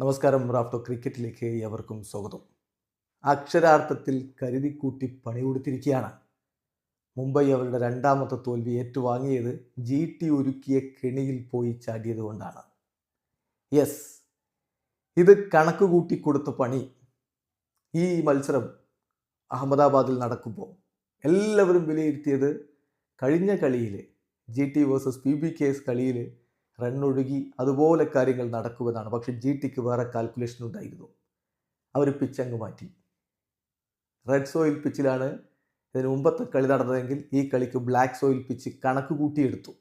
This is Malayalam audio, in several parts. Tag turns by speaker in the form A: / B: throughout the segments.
A: നമസ്കാരം റാഫ്റ്റോ ക്രിക്കറ്റിലേക്ക് ഏവർക്കും സ്വാഗതം. അക്ഷരാർത്ഥത്തിൽ പണി കൊടുത്തിരിക്കുകയാണ്. മുംബൈ അവരുടെ രണ്ടാമത്തെ തോൽവി ഏറ്റുവാങ്ങിയത് ജി ടി ഒരുക്കിയ കെണിയിൽ പോയി ചാടിയത് കൊണ്ടാണ്. യെസ് ഇത് കണക്ക് കൂട്ടി കൊടുത്ത പണി. ഈ മത്സരം അഹമ്മദാബാദിൽ നടക്കുമ്പോൾ എല്ലാവരും വിലയിരുത്തിയത് കഴിഞ്ഞ കളിയിൽ G T versus P B K S കളിയിൽ റണ്ണൊഴുകി അതുപോലെ കാര്യങ്ങൾ നടക്കുമെന്നാണ്. പക്ഷെ ജി ടിക്ക് വേറെ കാൽക്കുലേഷൻ ഉണ്ടായിരുന്നു. അവർ പിച്ചങ്ങ് മാറ്റി. റെഡ് സോയിൽ പിച്ചിലാണ് ഇതിന് മുമ്പത്തെ കളി നടന്നതെങ്കിൽ ഈ കളിക്ക് ബ്ലാക്ക് സോയിൽ പിച്ച് കണക്ക് കൂട്ടിയെടുത്തു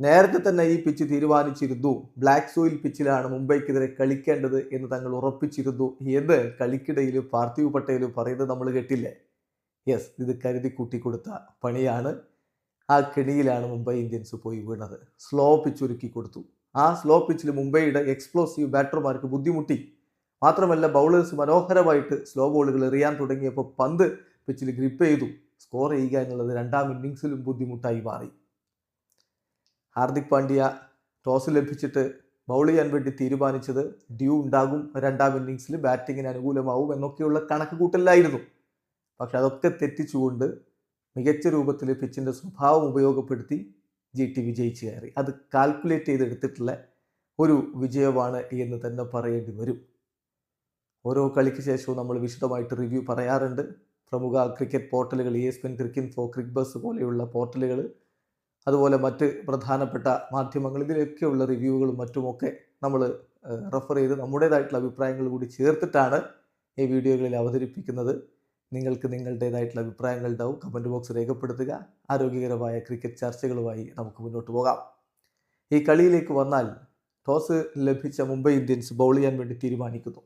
A: നേരത്തെ തന്നെ ഈ പിച്ച് തീരുമാനിച്ചിരുന്നു. ബ്ലാക്ക് സോയിൽ പിച്ചിലാണ് മുംബൈക്കെതിരെ കളിക്കേണ്ടത് എന്ന് തങ്ങൾ ഉറപ്പിച്ചിരുന്നു. എന്ന് കളിക്കിടയിൽ പാർത്ഥിവ് പട്ടേൽ പറയുന്നത് നമ്മൾ കേട്ടില്ലേ? യെസ് ഇത് കരുതി കൂട്ടിക്കൊടുത്ത പണിയാണ്. ആ കെണിയിലാണ് മുംബൈ ഇന്ത്യൻസ് പോയി വീണത്. സ്ലോ പിച്ച് ഒരുക്കി കൊടുത്തു. ആ സ്ലോ പിച്ചിൽ മുംബൈയുടെ എക്സ്പ്ലോസീവ് ബാറ്റർമാർക്ക് ബുദ്ധിമുട്ടി. മാത്രമല്ല ബൗളേഴ്സ് മനോഹരമായിട്ട് സ്ലോ ബോളുകൾ എറിയാൻ തുടങ്ങിയപ്പോൾ പന്ത് പിച്ചിൽ ഗ്രിപ്പ് ചെയ്തു. സ്കോർ ചെയ്യുക എന്നുള്ളത് രണ്ടാം ഇന്നിങ്സിലും ബുദ്ധിമുട്ടായി മാറി. ഹാർദിക് പാണ്ഡ്യ ടോസ് ലഭിച്ചിട്ട് ബൗൾ ചെയ്യാൻ വേണ്ടി തീരുമാനിച്ചത് ഡ്യൂ ഉണ്ടാകും. രണ്ടാം ഇന്നിങ്സിൽ ബാറ്റിങ്ങിന് അനുകൂലമാവും എന്നൊക്കെയുള്ള കണക്ക് കൂട്ടലായിരുന്നു പക്ഷെ അതൊക്കെ തെറ്റിച്ചുകൊണ്ട് മികച്ച രൂപത്തിൽ പിച്ചിന്റെ സ്വഭാവം ഉപയോഗപ്പെടുത്തി ജി ടി വിജയിച്ച് കയറി. അത് കാൽക്കുലേറ്റ് ചെയ്തെടുത്തിട്ടുള്ള ഒരു വിജയമാണ് എന്ന് തന്നെ പറയേണ്ടി വരും. ഓരോ കളിക്ക് ശേഷവും നമ്മൾ വിശദമായിട്ട് റിവ്യൂ പറയാറുണ്ട്. പ്രമുഖ ക്രിക്കറ്റ് പോർട്ടലുകൾ E S pen Cricinfo Cricbuzz പോലെയുള്ള പോർട്ടലുകൾ അതുപോലെ മറ്റ് പ്രധാനപ്പെട്ട മാധ്യമങ്ങൾ ഇതിലൊക്കെയുള്ള റിവ്യൂകളും മറ്റുമൊക്കെ നമ്മൾ റെഫർ ചെയ്ത് നമ്മുടേതായിട്ടുള്ള അഭിപ്രായങ്ങൾ കൂടി ചേർത്തിട്ടാണ് ഈ വീഡിയോകളിൽ അവതരിപ്പിക്കുന്നത്. നിങ്ങൾക്ക് നിങ്ങളുടേതായിട്ടുള്ള അഭിപ്രായങ്ങൾ ഉണ്ടാവും. കമന്റ് ബോക്സ് രേഖപ്പെടുത്തുക. ആരോഗ്യകരമായ ക്രിക്കറ്റ് ചർച്ചകളുമായി നമുക്ക് മുന്നോട്ട് പോകാം. ഈ കളിയിലേക്ക് വന്നാൽ ടോസ് ലഭിച്ച മുംബൈ ഇന്ത്യൻസ് ബൗൾ ചെയ്യാൻ വേണ്ടി തീരുമാനിക്കുന്നു.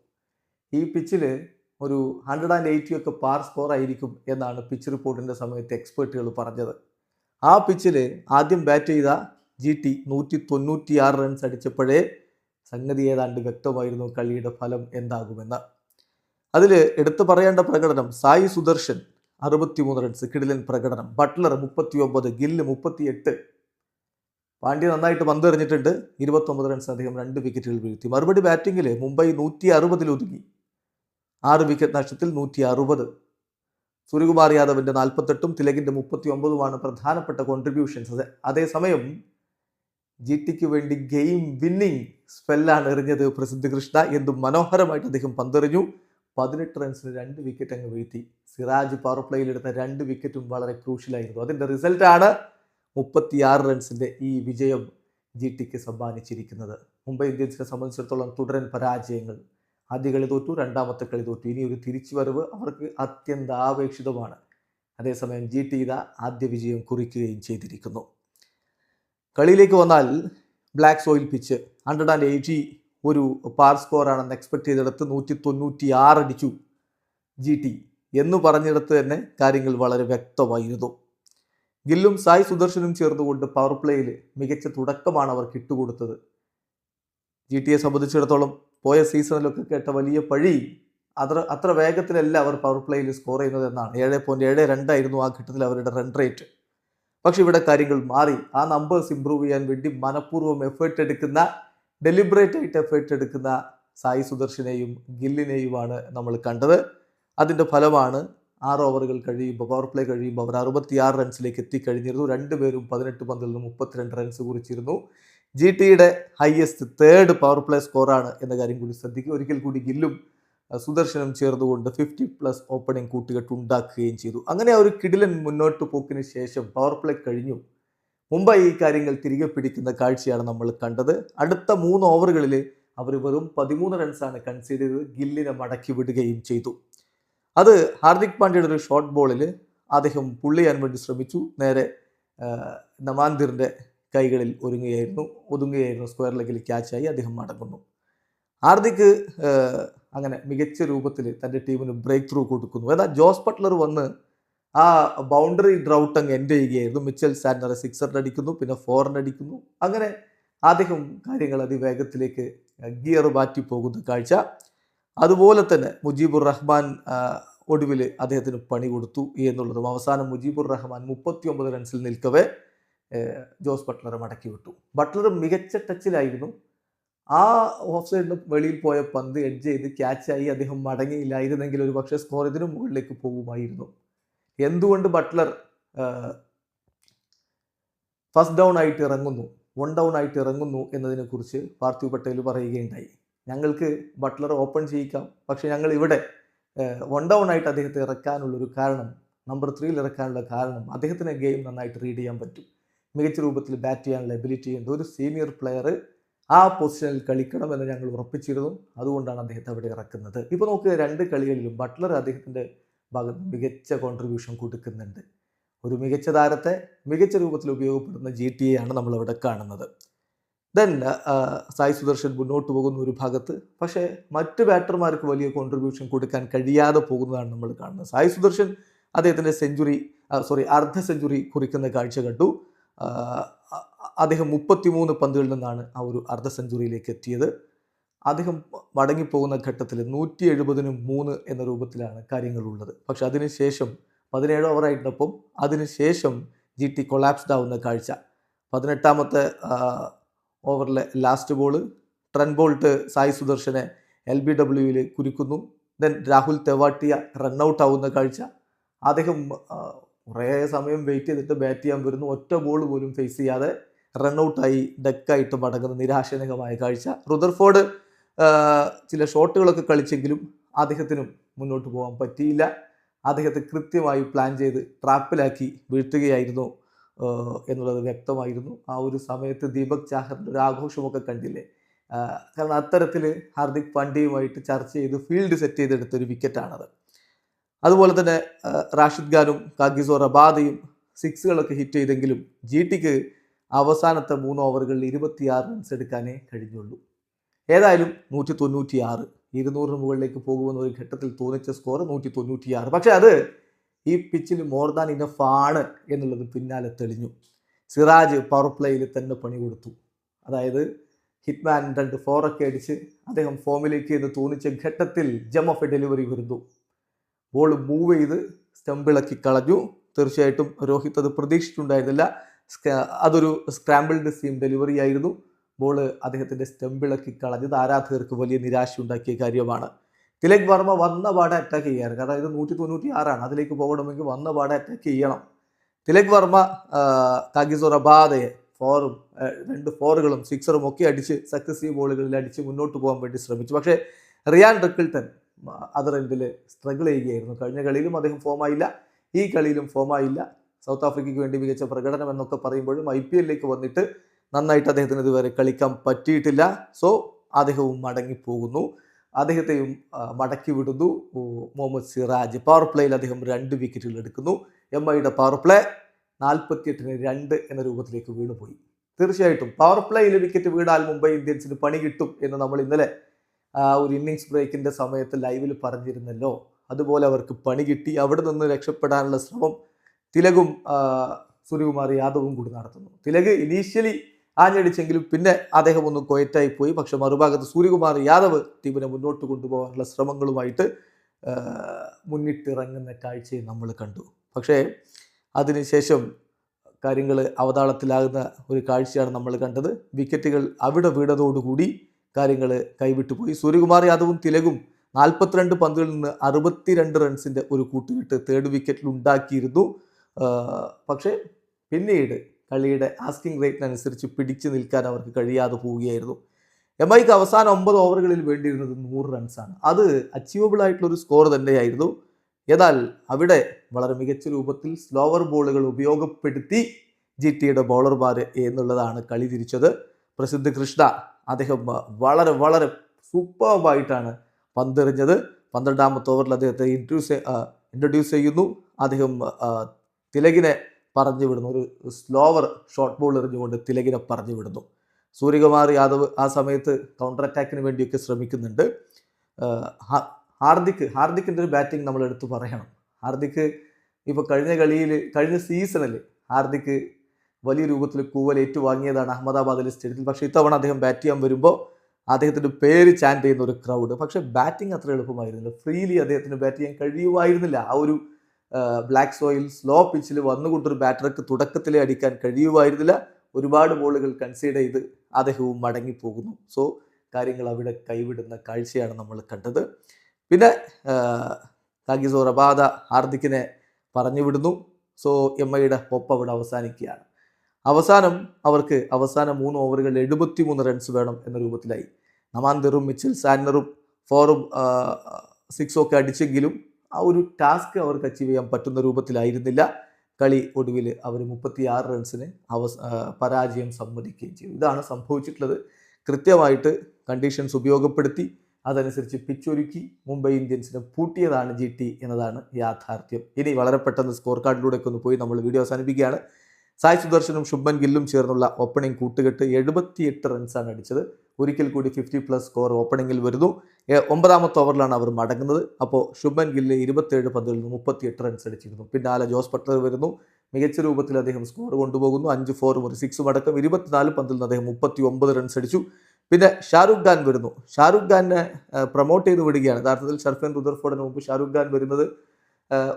A: ഈ പിച്ചിൽ ഒരു ഹൺഡ്രഡ് ആൻഡ് എയ്റ്റി ഒക്കെ പാർ സ്കോർ ആയിരിക്കും എന്നാണ് പിച്ച് റിപ്പോർട്ടിന്റെ സമയത്ത് എക്സ്പേർട്ടുകൾ പറഞ്ഞത്. ആ പിച്ചിൽ ആദ്യം ബാറ്റ് ചെയ്ത ജി ടി നൂറ്റി തൊണ്ണൂറ്റി ആറ് റൺസ് അടിച്ചപ്പോഴേ സംഗതി ഏതാണ്ട് വ്യക്തമായിരുന്നു കളിയുടെ ഫലം എന്താകുമെന്ന്. അതിൽ എടുത്തു പറയേണ്ട പ്രകടനം സായി സുദർശൻ അറുപത്തിമൂന്ന് റൺസ് കിടിലൻ പ്രകടനം. ബട്ട്ലർ മുപ്പത്തി ഒമ്പത് ഗില്ല് മുപ്പത്തിയെട്ട്. പാണ്ഡ്യ നന്നായിട്ട് പന്ത് എറിഞ്ഞിട്ടുണ്ട്. ഇരുപത്തൊമ്പത് റൺസ് അദ്ദേഹം രണ്ട് വിക്കറ്റുകൾ വീഴ്ത്തി. മറുപടി ബാറ്റിങ്ങിൽ മുംബൈ നൂറ്റി അറുപതിൽ ഒതുങ്ങി. ആറ് വിക്കറ്റ് നഷ്ടത്തിൽ നൂറ്റി അറുപത് സൂര്യകുമാർ യാദവിന്റെ നാൽപ്പത്തെട്ടും തിലകിന്റെ മുപ്പത്തി ഒമ്പതുമാണ് പ്രധാനപ്പെട്ട കോൺട്രിബ്യൂഷൻസ് അതേസമയം ജി ടിക്ക് വേണ്ടി ഗെയിം വിന്നിംഗ് സ്പെല്ലാണ് എറിഞ്ഞത് പ്രസിദ്ധ കൃഷ്ണ. എന്തും മനോഹരമായിട്ട് അദ്ദേഹം പന്തെറിഞ്ഞു. പതിനെട്ട് റൺസിന് രണ്ട് വിക്കറ്റ് അങ്ങ് വീഴ്ത്തി. സിറാജ് പവർ പ്ലേയിൽ എടുത്ത രണ്ട് വിക്കറ്റും വളരെ ക്രൂഷ്യലായിരുന്നു അതിന്റെ റിസൾട്ടാണ് മുപ്പത്തിയാറ് റൺസിന്റെ ഈ വിജയം ജി ടിക്ക് സമ്മാനിച്ചിരിക്കുന്നത്. മുംബൈ ഇന്ത്യൻസിനെ സംബന്ധിച്ചിടത്തോളം തുടരൻ പരാജയങ്ങൾ. ആദ്യ കളി തോറ്റു രണ്ടാമത്തെ കളി തോറ്റു. ഇനി ഒരു തിരിച്ചുവരവ് അവർക്ക് അത്യന്താപേക്ഷിതമാണ്. അതേസമയം ജി ടി ഇത ആദ്യ വിജയം കുറിക്കുകയും ചെയ്തിരിക്കുന്നു. കളിയിലേക്ക് വന്നാൽ black soil pitch hundred and eighty ഒരു പാർ സ്കോറാണെന്ന് എക്സ്പെക്ട് ചെയ്തെടുത്ത് നൂറ്റി തൊണ്ണൂറ്റി ആറ് അടിച്ചു. ജി ടി എന്ന് പറഞ്ഞിടത്ത് തന്നെ കാര്യങ്ങൾ വളരെ വ്യക്തമായിരുന്നു. ഗില്ലും സായ് സുദർശനും ചേർന്നുകൊണ്ട് പവർ പ്ലേയിൽ മികച്ച തുടക്കമാണ് അവർക്ക് ഇട്ടുകൊടുത്തത്. ജി ടിയെ സംബന്ധിച്ചിടത്തോളം പോയ സീസണിലൊക്കെ കേട്ട വലിയ പഴി അത്ര അത്ര വേഗത്തിലല്ല അവർ പവർ പ്ലേയിൽ സ്കോർ ചെയ്യുന്നത് എന്നാണ്. ഏഴ് പോയിന്റ് ഏഴ് രണ്ടായിരുന്നു ആ ഘട്ടത്തിൽ അവരുടെ റൺ റേറ്റ് പക്ഷെ ഇവിടെ കാര്യങ്ങൾ മാറി. ആ നമ്പേഴ്സ് ഇമ്പ്രൂവ് ചെയ്യാൻ വേണ്ടി മനഃപൂർവം എഫേർട്ട് എടുക്കുന്ന ഡെലിബറേറ്റ് ആയിട്ട് എഫേർട്ട് എടുക്കുന്ന സായി സുദർശനെയും ഗില്ലിനെയുമാണ് നമ്മൾ കണ്ടത്. അതിന്റെ ഫലമാണ് ആറ് ഓവറുകൾ കഴിയുമ്പോൾ പവർ പ്ലേ കഴിയുമ്പോൾ അവർ അറുപത്തിയാറ് റൺസിലേക്ക് എത്തിക്കഴിഞ്ഞിരുന്നു. രണ്ടുപേരും പതിനെട്ട് പന്തിൽ നിന്ന് മുപ്പത്തിരണ്ട് റൺസ് കുറിച്ചിരുന്നു. ജി ടിയുടെ ഹയസ്റ്റ് തേർഡ് പവർ പ്ലേ സ്കോറാണ് എന്ന കാര്യം കൂടി ശ്രദ്ധിക്കുക. ഒരിക്കൽ കൂടി ഗില്ലും സുദർശനം ചേർന്നുകൊണ്ട് ഫിഫ്റ്റി പ്ലസ് ഓപ്പണിംഗ് കൂട്ടുകെട്ട് ഉണ്ടാക്കുകയും ചെയ്തു. അങ്ങനെ ആ ഒരു കിടിലൻ മുന്നോട്ട് പോക്കിന് ശേഷം പവർ പ്ലേ കഴിഞ്ഞു. മുംബൈ ഈ കാര്യങ്ങൾ തിരികെ പിടിക്കുന്ന കാഴ്ചയാണ് നമ്മൾ കണ്ടത്. അടുത്ത മൂന്ന് ഓവറുകളിൽ അവർ വെറും പതിമൂന്ന് റൺസാണ് കൺസീഡ് ചെയ്തത്. ഗില്ലിനെ മടക്കി വിടുകയും ചെയ്തു. അത് ഹാർദിക് ഒരു ഷോർട്ട് ബോളിൽ അദ്ദേഹം പുള്ളി ചെയ്യാൻ വേണ്ടി ശ്രമിച്ചു. നേരെ നമാന്തിറിന്റെ കൈകളിൽ ഒരുങ്ങുകയായിരുന്നു. ഒതുങ്ങുകയായിരുന്നു. സ്ക്വയർ ലെഗിൽ ക്യാച്ചായി അദ്ദേഹം മടങ്ങുന്നു. ഹാർദിക് അങ്ങനെ മികച്ച രൂപത്തിൽ തന്റെ ടീമിന് ബ്രേക്ക് ത്രൂ കൊടുക്കുന്നു. എന്നാൽ ജോസ് ബട്ട്ലർ വന്ന് ആ ബൗണ്ടറി ഡ്രൗട്ട് അങ്ങ് എൻഡ് ചെയ്യുകയായിരുന്നു. മിച്ചൽ സാൻഡറെ സിക്സറിന് അടിക്കുന്നു പിന്നെ ഫോറിന് അടിക്കുന്നു. അങ്ങനെ അദ്ദേഹം കാര്യങ്ങൾ അതിവേഗത്തിലേക്ക് ഗിയർ മാറ്റി പോകുന്ന കാഴ്ച. അതുപോലെ തന്നെ മുജീബുർ റഹ്മാൻ ഒടുവിൽ അദ്ദേഹത്തിന് പണി കൊടുത്തു എന്നുള്ളതും അവസാനം മുജീബുർ റഹ്മാൻ മുപ്പത്തി ഒമ്പത് റൺസിൽ നിൽക്കവേ ജോസ് ബട്ട്ലറെ മടക്കി വിട്ടു. ബട്ട്ലർ മികച്ച ടച്ചിലായിരുന്നു ആ ഓഫ് സൈഡിന് വെളിയിൽ പോയ പന്ത് എഡ്ജ് ചെയ്ത് ക്യാച്ചായി അദ്ദേഹം മടങ്ങിയില്ലായിരുന്നെങ്കിൽ ഒരു പക്ഷേ സ്കോർ ഇതിനു മുകളിലേക്ക് പോകുമായിരുന്നു. എന്തുകൊണ്ട് ബട്ട്ലർ ഫസ്റ്റ് ഡൗൺ ആയിട്ട് ഇറങ്ങുന്നു വൺ ഡൗൺ ആയിട്ട് ഇറങ്ങുന്നു എന്നതിനെക്കുറിച്ച് പാർത്ഥിവ് പട്ടേൽ പറയുകയുണ്ടായി. ഞങ്ങൾക്ക് ബട്ട്ലർ ഓപ്പൺ ചെയ്യിക്കാം പക്ഷേ ഞങ്ങൾ ഇവിടെ വൺ ഡൗൺ ആയിട്ട് അദ്ദേഹത്തെ ഇറക്കാനുള്ളൊരു കാരണം നമ്പർ ത്രീയിൽ ഇറക്കാനുള്ള കാരണം അദ്ദേഹത്തിന് ഗെയിം നന്നായിട്ട് റീഡ് ചെയ്യാൻ പറ്റും. മികച്ച രൂപത്തിൽ ബാറ്റ് ചെയ്യാനുള്ള എബിലിറ്റി ഉണ്ട്. ഒരു സീനിയർ പ്ലെയർ ആ പൊസിഷനിൽ കളിക്കണമെന്ന് ഞങ്ങൾ ഉറപ്പിച്ചിരുന്നു. അതുകൊണ്ടാണ് അദ്ദേഹത്തെ അവിടെ ഇറക്കുന്നത്. ഇപ്പോൾ നോക്കുക രണ്ട് കളികളിലും ബട്ട്ലർ അദ്ദേഹത്തിന്റെ മികച്ച കോൺട്രിബ്യൂഷൻ കൊടുക്കുന്നുണ്ട്. ഒരു മികച്ച താരത്തെ മികച്ച രൂപത്തിൽ ഉപയോഗപ്പെടുന്ന ജി ടി എ ആണ് നമ്മളിവിടെ കാണുന്നത്. ദെൻ സായി സുദർശൻ മുന്നോട്ട് പോകുന്ന ഒരു ഭാഗത്ത് പക്ഷേ മറ്റ് ബാറ്റർമാർക്ക് വലിയ കോൺട്രിബ്യൂഷൻ കൊടുക്കാൻ കഴിയാതെ പോകുന്നതാണ് നമ്മൾ കാണുന്നത്. സായി സുദർശൻ അദ്ദേഹത്തിന്റെ സെഞ്ചുറി സോറി അർദ്ധ സെഞ്ചുറി കുറിക്കുന്ന കാഴ്ച കണ്ടു. അദ്ദേഹം മുപ്പത്തിമൂന്ന് പന്തുകളിൽ നിന്നാണ് ആ ഒരു അർദ്ധ സെഞ്ചുറിയിലേക്ക് എത്തിയത്. അദ്ദേഹം മടങ്ങിപ്പോകുന്ന ഘട്ടത്തിൽ നൂറ്റി എഴുപതിനും മൂന്ന് എന്ന രൂപത്തിലാണ് കാര്യങ്ങളുള്ളത്. പക്ഷെ അതിനുശേഷം പതിനേഴ് ഓവറായിട്ടപ്പം അതിനുശേഷം ജി ടി കൊളാപ്സ്ഡ് ആവുന്ന കാഴ്ച. പതിനെട്ടാമത്തെ ഓവറിലെ last ball Trent Boult Sai സുദർശനെ L B ഡബ്ല്യുവിൽ കുരുക്കുന്നു. Then Rahul Tewatia run out ആവുന്ന കാഴ്ച. അദ്ദേഹം കുറേ സമയം വെയിറ്റ് ചെയ്തിട്ട് ബാറ്റ് ചെയ്യാൻ വരുന്നു. ഒറ്റ ബോൾ പോലും ഫേസ് ചെയ്യാതെ റണ്ണൗട്ടായി ഡെക്കായിട്ട് മടങ്ങുന്ന നിരാശജനകമായ കാഴ്ച. റുദർഫോർഡ് ചില ഷോട്ടുകളൊക്കെ കളിച്ചെങ്കിലും അദ്ദേഹത്തിനും മുന്നോട്ട് പോകാൻ പറ്റിയില്ല. അദ്ദേഹത്തെ കൃത്യമായി പ്ലാൻ ചെയ്ത് ട്രാപ്പിലാക്കി വീഴ്ത്തുകയായിരുന്നു എന്നുള്ളത് വ്യക്തമായിരുന്നു. ആ ഒരു സമയത്ത് ദീപക് ചാഹറിന്റെ ഒരു ആഘോഷമൊക്കെ കണ്ടില്ലേ? കാരണം അത്തരത്തിൽ ഹാർദിക് പാണ്ഡ്യയുമായിട്ട് ചർച്ച ചെയ്ത് ഫീൽഡ് സെറ്റ് ചെയ്തെടുത്ത ഒരു വിക്കറ്റാണത് അതുപോലെ തന്നെ റാഷിദ് ഖാനും കാഗിസോ റബാദയും സിക്സുകളൊക്കെ ഹിറ്റ് ചെയ്തെങ്കിലും ജി ടിക്ക് അവസാനത്തെ മൂന്ന് ഓവറുകളിൽ ഇരുപത്തിയാറ് റൺസ് എടുക്കാനേ കഴിഞ്ഞുള്ളൂ. ഏതായാലും നൂറ്റി തൊണ്ണൂറ്റി ആറ് ഇരുന്നൂറിന് മുകളിലേക്ക് പോകുമെന്ന ഒരു ഘട്ടത്തിൽ തോന്നിച്ച സ്കോർ നൂറ്റി തൊണ്ണൂറ്റിയാറ് പക്ഷേ അത് ഈ പിച്ചിൽ മോർ ദാൻ ഇനഫ് ആണ് എന്നുള്ളത് പിന്നാലെ തെളിഞ്ഞു. സിറാജ് പവർ പ്ലേയിൽ തന്നെ പണി കൊടുത്തു. അതായത് ഹിറ്റ്മാൻ രണ്ട് ഫോറൊക്കെ അടിച്ച് അദ്ദേഹം ഫോമിലേക്ക് എന്ന് തോന്നിച്ച ഘട്ടത്തിൽ ജം ഓഫ് എ ഡെലിവറി വരുന്നു. ബോൾ മൂവ് ചെയ്ത് സ്റ്റമ്പിളക്കി കളഞ്ഞു. തീർച്ചയായിട്ടും രോഹിത് അത് പ്രതീക്ഷിച്ചിട്ടുണ്ടായിരുന്നില്ല. അതൊരു സ്ക്രാമ്പിൾഡ് സീം ഡെലിവറി ആയിരുന്നു. ബോൾ അദ്ദേഹത്തിന്റെ സ്റ്റെമ്പിളൊക്കെ കളഞ്ഞത് ആരാധകർക്ക് വലിയ നിരാശ ഉണ്ടാക്കിയ കാര്യമാണ്. തിലക് വർമ്മ വന്ന പാടെ അറ്റാക്ക് ചെയ്യാറ് കാരണം ഇത് നൂറ്റി തൊണ്ണൂറ്റി ആറാണ് അതിലേക്ക് പോകണമെങ്കിൽ വന്ന പാടെ അറ്റാക്ക് ചെയ്യണം. തിലക് വർമ്മ കാഗിസോ റബാദയെ ഫോറും രണ്ട് ഫോറുകളും സിക്സറും ഒക്കെ അടിച്ച് സക്സസീവ് ബോളുകളിൽ അടിച്ച് മുന്നോട്ട് പോകാൻ വേണ്ടി ശ്രമിച്ചു. പക്ഷേ റിയാൻ റിക്കിൾട്ടൺ അതർ എൻഡിൽ സ്ട്രഗിൾ ചെയ്യുകയായിരുന്നു. കഴിഞ്ഞ കളിയിലും അദ്ദേഹം ഫോമായില്ല ഈ കളിയിലും ഫോമായില്ല സൗത്ത് ആഫ്രിക്കയ്ക്ക് വേണ്ടി മികച്ച പ്രകടനം എന്നൊക്കെ പറയുമ്പോഴും ഐ പി എല്ലിലേക്ക് വന്നിട്ട് നന്നായിട്ട് അദ്ദേഹത്തിന് ഇതുവരെ കളിക്കാൻ പറ്റിയിട്ടില്ല. സോ അദ്ദേഹവും മടങ്ങിപ്പോകുന്നു. അദ്ദേഹത്തെയും മടക്കി വിടുന്നു. മുഹമ്മദ് സിറാജ് പവർ പ്ലേയിൽ അദ്ദേഹം രണ്ട് വിക്കറ്റുകൾ എടുക്കുന്നു. എം ഐയുടെ പവർ പ്ലേ നാൽപ്പത്തിയെട്ടിന് രണ്ട് എന്ന രൂപത്തിലേക്ക് വീണുപോയി. തീർച്ചയായിട്ടും പവർ പ്ലേയിൽ വിക്കറ്റ് വീണാൽ മുംബൈ ഇന്ത്യൻസിന് പണി കിട്ടും എന്ന് നമ്മൾ ഇന്നലെ ഒരു ഇന്നിങ്സ് ബ്രേക്കിന്റെ സമയത്ത് ലൈവിൽ പറഞ്ഞിരുന്നല്ലോ. അതുപോലെ അവർക്ക് പണി കിട്ടി. അവിടെ നിന്ന് രക്ഷപ്പെടാനുള്ള ശ്രമം തിലകും സുനികുമാർ യാദവും കൂടി നടത്തുന്നു. തിലക് ഇനീഷ്യലി ആഞ്ഞടിച്ചെങ്കിലും പിന്നെ അദ്ദേഹം ഒന്ന് കൊയറ്റായി പോയി. പക്ഷെ മറുഭാഗത്ത് സൂര്യകുമാർ യാദവ് ടീമിനെ മുന്നോട്ട് കൊണ്ടുപോകാനുള്ള ശ്രമങ്ങളുമായിട്ട് മുന്നിട്ടിറങ്ങുന്ന കാഴ്ചയും നമ്മൾ കണ്ടു. പക്ഷേ അതിനുശേഷം കാര്യങ്ങൾ അവതാളത്തിലാകുന്ന ഒരു കാഴ്ചയാണ് നമ്മൾ കണ്ടത്. വിക്കറ്റുകൾ അവിടെ വീണതോടുകൂടി കാര്യങ്ങൾ കൈവിട്ടു പോയി. സൂര്യകുമാർ യാദവും തിലകും നാൽപ്പത്തിരണ്ട് പന്തുകളിൽ നിന്ന് അറുപത്തിരണ്ട് റൺസിന്റെ ഒരു കൂട്ടുകെട്ട് തേർഡ് വിക്കറ്റിൽ ഉണ്ടാക്കിയിരുന്നു. പക്ഷേ പിന്നീട് കളിയുടെ ആസ്കിംഗ് റേറ്റിനനുസരിച്ച് പിടിച്ചു നിൽക്കാൻ അവർക്ക് കഴിയാതെ പോവുകയായിരുന്നു. എം ഐക്ക് അവസാന ഒമ്പത് ഓവറുകളിൽ വേണ്ടിയിരുന്നത് നൂറ് റൺസാണ് അത് അച്ചീവബിൾ ആയിട്ടുള്ള ഒരു സ്കോർ തന്നെയായിരുന്നു. എന്നാൽ അവിടെ വളരെ മികച്ച രൂപത്തിൽ സ്ലോവർ ബോളുകൾ ഉപയോഗപ്പെടുത്തി ജി ടിയുടെ ബോളർമാർ എന്നുള്ളതാണ് കളി തിരിച്ചത്. പ്രസിദ്ധ കൃഷ്ണ അദ്ദേഹം വളരെ വളരെ സൂപ്പർബായിട്ടാണ് പന്തെറിഞ്ഞത്. പന്ത്രണ്ടാമത്തെ ഓവറിൽ അദ്ദേഹത്തെ ഇൻട്രൊഡ്യൂസ് ഇൻട്രൊഡ്യൂസ് ചെയ്യുന്നു. അദ്ദേഹം തിലകിനെ പറഞ്ഞു വിടുന്നു ഒരു സ്ലോവർ ഷോർട്ട് ബോൾ എറിഞ്ഞുകൊണ്ട് തിലകിനെ പറഞ്ഞു വിടുന്നു സൂര്യകുമാർ യാദവ് ആ സമയത്ത് കൗണ്ടർ അറ്റാക്കിന് വേണ്ടിയൊക്കെ ശ്രമിക്കുന്നുണ്ട്. ഹാർദിക് ഹാർദിക്കിന്റെ ഒരു ബാറ്റിംഗ് നമ്മൾ എടുത്തു പറയണം. ഹാർദിക് ഇപ്പോൾ കഴിഞ്ഞ കളിയിൽ കഴിഞ്ഞ സീസണിൽ ഹാർദിക് വലിയ രൂപത്തിൽ കൂവൽ ഏറ്റുവാങ്ങിയതാണ് അഹമ്മദാബാദിലെ സ്റ്റേഡിയത്തിൽ. പക്ഷേ ഇത്തവണ അദ്ദേഹം ബാറ്റ് ചെയ്യാൻ വരുമ്പോൾ അദ്ദേഹത്തിന്റെ പേര് ചാന്റ് ചെയ്യുന്ന ഒരു ക്രൗഡ് പക്ഷേ ബാറ്റിംഗ് അത്ര എളുപ്പമായിരുന്നില്ല. ഫ്രീലി അദ്ദേഹത്തിന് ബാറ്റ് ചെയ്യാൻ കഴിയുമായിരുന്നില്ല. ആ ഒരു ബ്ലാക്ക് സോയിൽ സ്ലോ പിച്ചിൽ വന്നുകൊണ്ടൊരു ബാറ്റർക്ക് തുടക്കത്തിലേ അടിക്കാൻ കഴിയുമായിരുന്നില്ല. ഒരുപാട് ബോളുകൾ കൺസീഡ് ചെയ്ത് അദ്ദേഹവും മടങ്ങിപ്പോകുന്നു. സോ കാര്യങ്ങൾ അവിടെ കൈവിടുന്ന കാഴ്ചയാണ് നമ്മൾ കണ്ടത്. പിന്നെ കാഗിസോ റബാദ ഹാർദിക്കിനെ പറഞ്ഞു വിടുന്നു. സോ എം ഐയുടെ ഒപ്പ് അവിടെ അവസാനിക്കുകയാണ്. അവസാനം അവർക്ക് അവസാന മൂന്ന് ഓവറുകളിൽ എഴുപത്തി മൂന്ന് റൺസ് വേണം എന്ന രൂപത്തിലായി. നമാന്തറും മിച്ചിൽ സാന്നറും ഫോറും സിക്സും ഒക്കെ അടിച്ചെങ്കിലും ആ ഒരു ടാസ്ക് അവർക്ക് അച്ചീവ് ചെയ്യാൻ പറ്റുന്ന രൂപത്തിലായിരുന്നില്ല. കളി ഒടുവിൽ അവർ മുപ്പത്തി ആറ് റൺസിന് അവസ് പരാജയം സമ്മതിക്കുകയും ചെയ്തു. ഇതാണ് സംഭവിച്ചിട്ടുള്ളത്. കൃത്യമായിട്ട് കണ്ടീഷൻസ് ഉപയോഗപ്പെടുത്തി അതനുസരിച്ച് പിച്ചൊരുക്കി മുംബൈ ഇന്ത്യൻസിനെ പൂട്ടിയതാണ് ജി ടി എന്നതാണ് യാഥാർത്ഥ്യം. ഇനി വളരെ പെട്ടെന്ന് സ്കോർ കാർഡിലൂടെയൊക്കെ ഒന്ന് പോയി നമ്മൾ വീഡിയോ അവസാനിപ്പിക്കുകയാണ്. സായ് സുദർശനും ശുഭൻ ഗില്ലും ചേർന്നുള്ള ഓപ്പണിംഗ് കൂട്ടുകെട്ട് എഴുപത്തിയെട്ട് റൺസാണ് അടിച്ചത്. ഒരിക്കൽ കൂടി ഫിഫ്റ്റി പ്ലസ് സ്കോർ ഓപ്പണിംഗിൽ വരുന്നു. ഒമ്പതാമത്തെ ഓവറിലാണ് അവർ മടങ്ങുന്നത്. അപ്പോൾ ശുഭൻ ഗില്ല് ഇരുപത്തേഴ് പന്തുകളിൽ നിന്ന് മുപ്പത്തിയെട്ട് റൺസ് അടിച്ചിരുന്നു. പിന്നാലെ ജോസ് ബട്ട്ലർ വരുന്നു. മികച്ച രൂപത്തിൽ അദ്ദേഹം സ്കോർ കൊണ്ടുപോകുന്നു. അഞ്ച് ഫോറും ഒരു സിക്സും അടക്കം ഇരുപത്തിനാല് പന്തിൽ നിന്ന് അദ്ദേഹം മുപ്പത്തി ഒമ്പത് റൺസ് അടിച്ചു. പിന്നെ ഷാറുഖ് ഖാൻ വരുന്നു. ഷാറുഖ് ഖാനെ പ്രൊമോട്ട് ചെയ്ത് വിടുകയാണ്. യഥാർത്ഥത്തിൽ ഷർഫൻ റുദർഫോർഡിന് മുമ്പ് ഷാറുഖ് ഖാൻ വരുന്നത്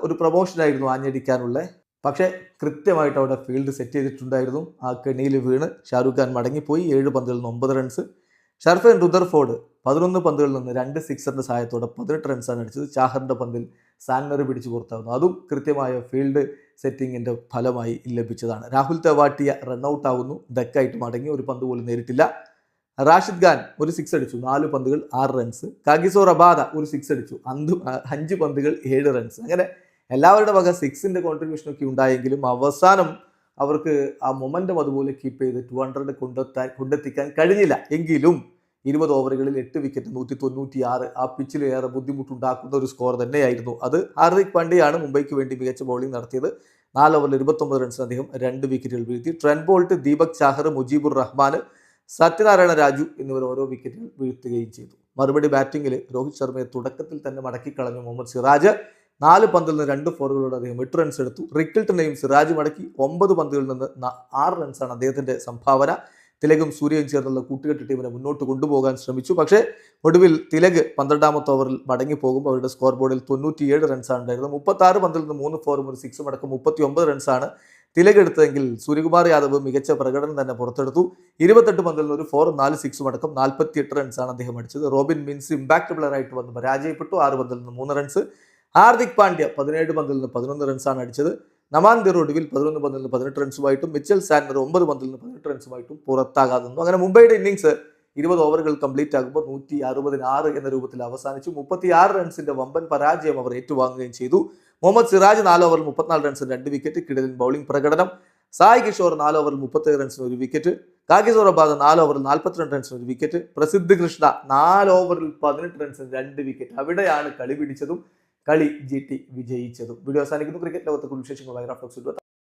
A: ഒരു പ്രൊമോഷനായിരുന്നു ആഞ്ഞടിക്കാനുള്ള. പക്ഷേ കൃത്യമായിട്ട് അവിടെ ഫീൽഡ് സെറ്റ് ചെയ്തിട്ടുണ്ടായിരുന്നു. ആ കെണിയിൽ വീണ് ഷാറുഖ് ഖാൻ മടങ്ങിപ്പോയി. ഏഴ് പന്തുകളിൽ നിന്ന് ഒമ്പത് റൺസ് ഷർഫൻ റുദർഫോർഡ് പതിനൊന്ന് പന്തുകളിൽ നിന്ന് രണ്ട് സിക്സറിന്റെ സഹായത്തോടെ പതിനെട്ട് റൺസാണ് അടിച്ചത്. ചാഹറിന്റെ പന്തിൽ സാന്നർ പിടിച്ചു പുറത്താവുന്നു. അതും കൃത്യമായ ഫീൽഡ് സെറ്റിങ്ങിന്റെ ഫലമായി ലഭിച്ചതാണ്. രാഹുൽ തെവാട്ടിയ റൺഔട്ട് ആവുന്നു. ഡെക്കായിട്ട് മടങ്ങി ഒരു പന്ത് പോലും നേരിട്ടില്ല. റാഷിദ് ഖാൻ ഒരു സിക്സ് അടിച്ചു. നാല് പന്തുകൾ ആറ് റൺസ് കാഗിസോ റബാദ ഒരു സിക്സ് അടിച്ചു. അഞ്ച് അഞ്ച് പന്തുകൾ ഏഴ് റൺസ് അങ്ങനെ എല്ലാവരുടെ വക സിക്സിന്റെ കോൺട്രിബ്യൂഷനൊക്കെ ഉണ്ടായെങ്കിലും അവസാനം അവർക്ക് ആ മൊമെന്റം അതുപോലെ കീപ്പ് ചെയ്ത് ടു ഹൺഡ്രഡ് കൊണ്ടെത്താൻ കൊണ്ടെത്തിക്കാൻ കഴിഞ്ഞില്ല. എങ്കിലും ഇരുപത് ഓവറുകളിൽ എട്ട് വിക്കറ്റ് നൂറ്റി തൊണ്ണൂറ്റി ആറ് ആ പിച്ചിൽ ഏറെ ബുദ്ധിമുട്ടുണ്ടാക്കുന്ന ഒരു സ്കോർ തന്നെയായിരുന്നു അത്. ഹാർദിക് പാണ്ഡ്യയാണ് മുംബൈക്ക് വേണ്ടി മികച്ച ബൗളിംഗ് നടത്തിയത്. നാല് ഓവറിൽ ഇരുപത്തൊമ്പത് റൺസിന് അദ്ദേഹം രണ്ട് വിക്കറ്റുകൾ വീഴ്ത്തി. ട്രെൻ ബോൾട്ട് ദീപക് ചാഹർ മുജീബുർ റഹ്മാൻ സത്യനാരായണ രാജു എന്നിവർ ഓരോ വിക്കറ്റുകൾ വീഴ്ത്തുകയും ചെയ്തു. മറുപടി ബാറ്റിംഗിൽ രോഹിത് ശർമ്മയെ തുടക്കത്തിൽ തന്നെ മടക്കിക്കളഞ്ഞു മുഹമ്മദ് സിറാജ്. നാല് പന്തിൽ നിന്ന് രണ്ട് ഫോറുകളോട് അദ്ദേഹം എട്ട് റൺസ് എടുത്തു. റിക്കിൾട്ടനെയും സിറാജ് മടക്കി ഒമ്പത് പന്തുകളിൽ നിന്ന് ആറ് റൺസാണ് അദ്ദേഹത്തിന്റെ സംഭാവന. തിലകും സൂര്യയും ചേർന്നുള്ള കൂട്ടുകെട്ട് ടീമിനെ മുന്നോട്ട് കൊണ്ടുപോകാൻ ശ്രമിച്ചു. പക്ഷേ ഒടുവിൽ തിലക് പന്ത്രണ്ടാമത്തെ ഓവറിൽ മടങ്ങി പോകുമ്പോൾ അവരുടെ സ്കോർ ബോർഡിൽ തൊണ്ണൂറ്റിയേഴ് റൺസാണ് ഉണ്ടായിരുന്നത്. മുപ്പത്തി ആറ് പന്തിൽ നിന്ന് മൂന്ന് ഫോറും ഒരു സിക്സും അടക്കം മുപ്പത്തി ഒമ്പത് റൺസാണ് തിലക് എടുത്തതെങ്കിൽ സൂര്യകുമാർ യാദവ് മികച്ച പ്രകടനം തന്നെ പുറത്തെടുത്തു. ഇരുപത്തെട്ട് പന്തിൽ നിന്ന് ഒരു ഫോറും നാല് സിക്സും അടക്കം നാൽപ്പത്തി എട്ട് റൺസാണ് അദ്ദേഹം അടിച്ചത്. റോബിൻ മിൻസ് ഇമ്പാക്ട് പ്ലെയർ ആയിട്ട് വന്ന് പരാജയപ്പെട്ടു. ആറ് പന്തിൽ നിന്ന് മൂന്ന് റൺസ് ഹാർദിക് പാണ്ഡ്യ പതിനേഴ് പന്തിൽ നിന്ന് പതിനൊന്ന് റൺസാണ് അടിച്ചത്. നമാൻ ഒടുവിൽ പതിനൊന്ന് പന്തിൽ നിന്ന് പതിനെട്ട് റൺസുമായിട്ടും മിച്ചൽ സാൻഡർ ഒമ്പത് പന്തിൽ നിന്ന് പതിനെട്ട് റൺസുമായിട്ടും പുറത്താകാതെ നിന്നു അങ്ങനെ മുംബൈയുടെ ഇന്നിങ്സ് ഇരുപത് ഓവറുകൾ കംപ്ലീറ്റ് ആകുമ്പോൾ നൂറ്റി അറുപതിനാറ് എന്ന രൂപത്തിൽ അവസാനിച്ചു. മുപ്പത്തി ആറ് റൺസിന്റെ വമ്പൻ പരാജയം അവർ ഏറ്റുവാങ്ങുകയും ചെയ്തു. മുഹമ്മദ് സിറാജ് നാല് ഓവറിൽ മുപ്പത്തിനാല് റൺസിന് രണ്ട് വിക്കറ്റ് കിടലിൻ ബൗളിംഗ് പ്രകടനം. സായ് കിഷോർ നാല് ഓവറിൽ മുപ്പത്തേഴ് റൺസിന് ഒരു വിക്കറ്റ്. കാഗിസോർ അബാദ നാല് ഓവറിൽ നാൽപ്പത്തിരണ്ട് റൺസിന് ഒരു വിക്കറ്റ്. പ്രസിദ്ധ് കൃഷ്ണ നാല് ഓവറിൽ പതിനെട്ട് റൺസിന് രണ്ട് വിക്കറ്റ്. അവിടെയാണ് കളി പിടിച്ചതും. കളി ജി ടി വിജയിച്ചതും. വീഡിയോ അവസാനിക്കുന്നു. ക്രിക്കറ്റ് ലോകത്തെ കുടുംബ വിശേഷങ്ങളുമായി റഫ്ലക്സ്